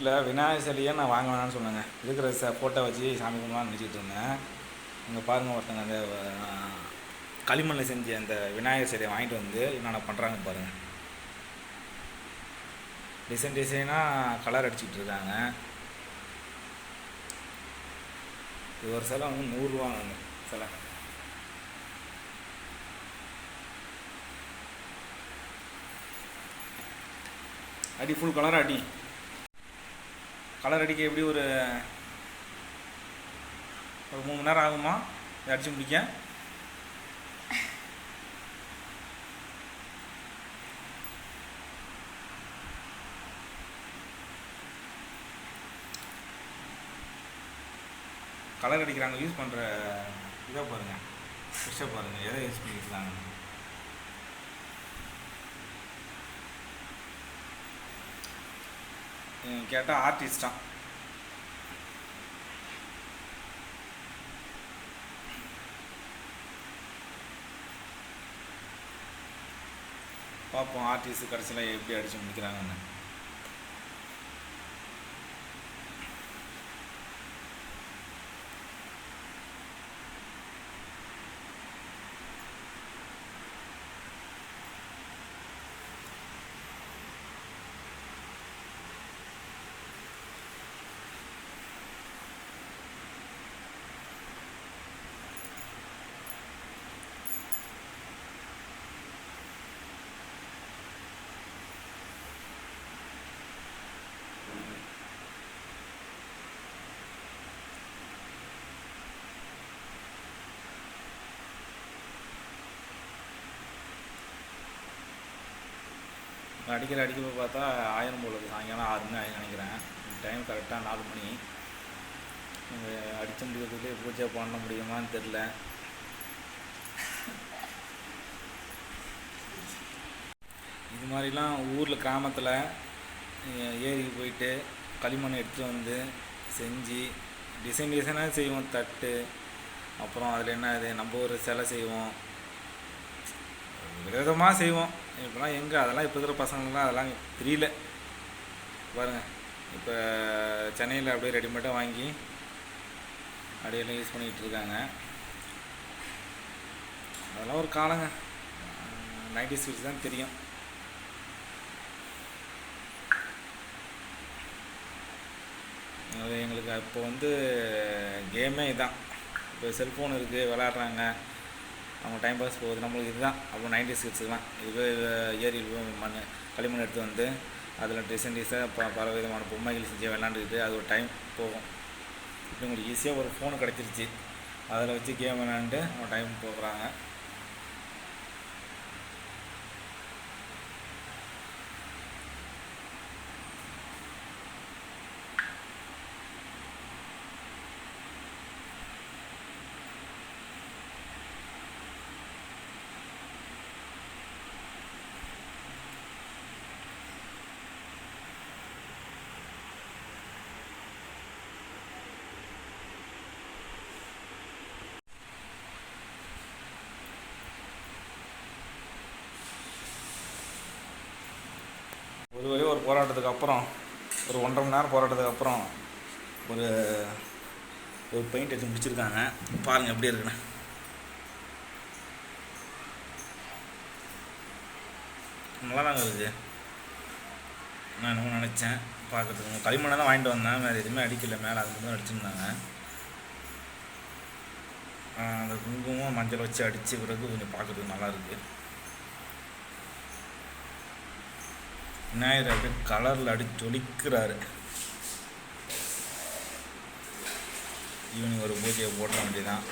வீட்டில் விநாயகர் சிலையை நான் வாங்க வேணாம்னு சொன்னேங்க. இருக்கிற ச ஃபோட்டோ வச்சு சாமி கும்பிடலாம்னு நினச்சிட்டு இருந்தேன். இங்கே பாருங்கள் ஒருத்தங்க அந்த களிமண்ணில் செஞ்ச அந்த விநாயகர் சிலையை வாங்கிட்டு வந்து என்னென்ன பண்ணுறாங்க பாருங்கள் டிசைன் டிசைனாக கலர் அடிச்சுக்கிட்டு இருக்காங்க. இது ஒரு சிலை வந்து நூறுரூவாங்க சிலை. அடி ஃபுல் கலர் அடி. கலர் அடிக்க எப்படி ஒரு ஒரு மூணு மணி நேரம் ஆகுமா? இதை அடித்து முடிக்க. கலர் அடிக்கிறாங்க யூஸ் பண்ணுற இதை பாருங்கள் ஃபிஷ்ஷை பாருங்கள் எதை யூஸ் பண்ணிக்கிறாங்க கேட்டால் ஆர்டிஸ்டான் பார்ப்போம் ஆர்டிஸ்ட் கடைசியில் எப்படி அடித்து முடிக்கிறாங்கன்னு. அடிக்கிற அடிக்க பார்த்தா ஆயிரம் போல சாயங்காலம் ஆறு மணி ஆகி நினைக்கிறேன் டைம் கரெக்டாக நாலு மணி. அடித்த முடிக்கிறதுக்குள்ளே பூஜை பண்ண முடியுமான்னு தெரில இது மாதிரிலாம் ஊரில் கிராமத்தில் ஏரிக்கு போயிட்டு களிமண் எடுத்துகிட்டு வந்து செஞ்சு டிசைன் டிசைனாக செய்வோம் தட்டு அப்புறம் அதில் என்ன இது நம்ம ஒரு சிலை செய்வோம். விதவிதமாக செய்வோம். இப்போலாம் எங்கே? அதெல்லாம் இப்போ இருக்கிற பசங்களெலாம் அதெல்லாம் தெரியல. பாருங்கள் இப்போ சென்னையில் அப்படியே ரெடிமேடாக வாங்கி அப்படியே யூஸ் பண்ணிக்கிட்டு இருக்காங்க. அதெல்லாம் ஒரு காலங்க. நைன்டி ஸ்வீட்ஸ் தான் தெரியும். எங்களுக்கு இப்போ வந்து கேமே இதான். இப்போ செல்ஃபோன் இருக்குது விளாட்றாங்க அவங்க டைம் பாஸ் போகுது. நம்மளுக்கு இதுதான். அப்போ நைன்டி சிக்ஸுலாம் இது ஏரியில் போய் மண் களிமண் எடுத்து வந்து அதில் டிசைன் டிசைன் ப பல விதமான பொம்மைகள் செஞ்சு விளாண்டுக்கிட்டு அது ஒரு டைம் போகும். இப்போ உங்களுக்கு ஈஸியாக ஒரு ஃபோன் கிடச்சிருச்சு. அதில் வச்சு கேம் விளாண்டு அவங்க டைம் போகிறாங்க ஒரு வழி ஒரு போராட்டத்துக்கு அப்புறம் ஒரு ஒன்றரை மணி நேரம் போராட்டத்துக்கு அப்புறம் ஒரு ஒரு பெயிண்ட் அடிச்சு முடிச்சிருக்காங்க. பாருங்கள் எப்படி இருக்குன்னு. நல்லா தாங்க இருக்குது நான் என்னமோ நினச்சேன். பார்க்கறதுக்கு களிமண்ணை தான் வாங்கிட்டு வந்தேன். வேறு எதுவுமே அடிக்கல. மேலே அது மட்டும் தான் அடிச்சிருந்தாங்க. அந்த குங்குமம் மஞ்சள் வச்சு அடித்த பிறகு கொஞ்சம் பார்க்குறதுக்கு நல்லா இருக்குது விநாயகர் அப்படியே கலரில் அடி ஜொலிக்கிறாரு. ஈவினிங் ஒரு பூஜையை போட்ட வேண்டியதான்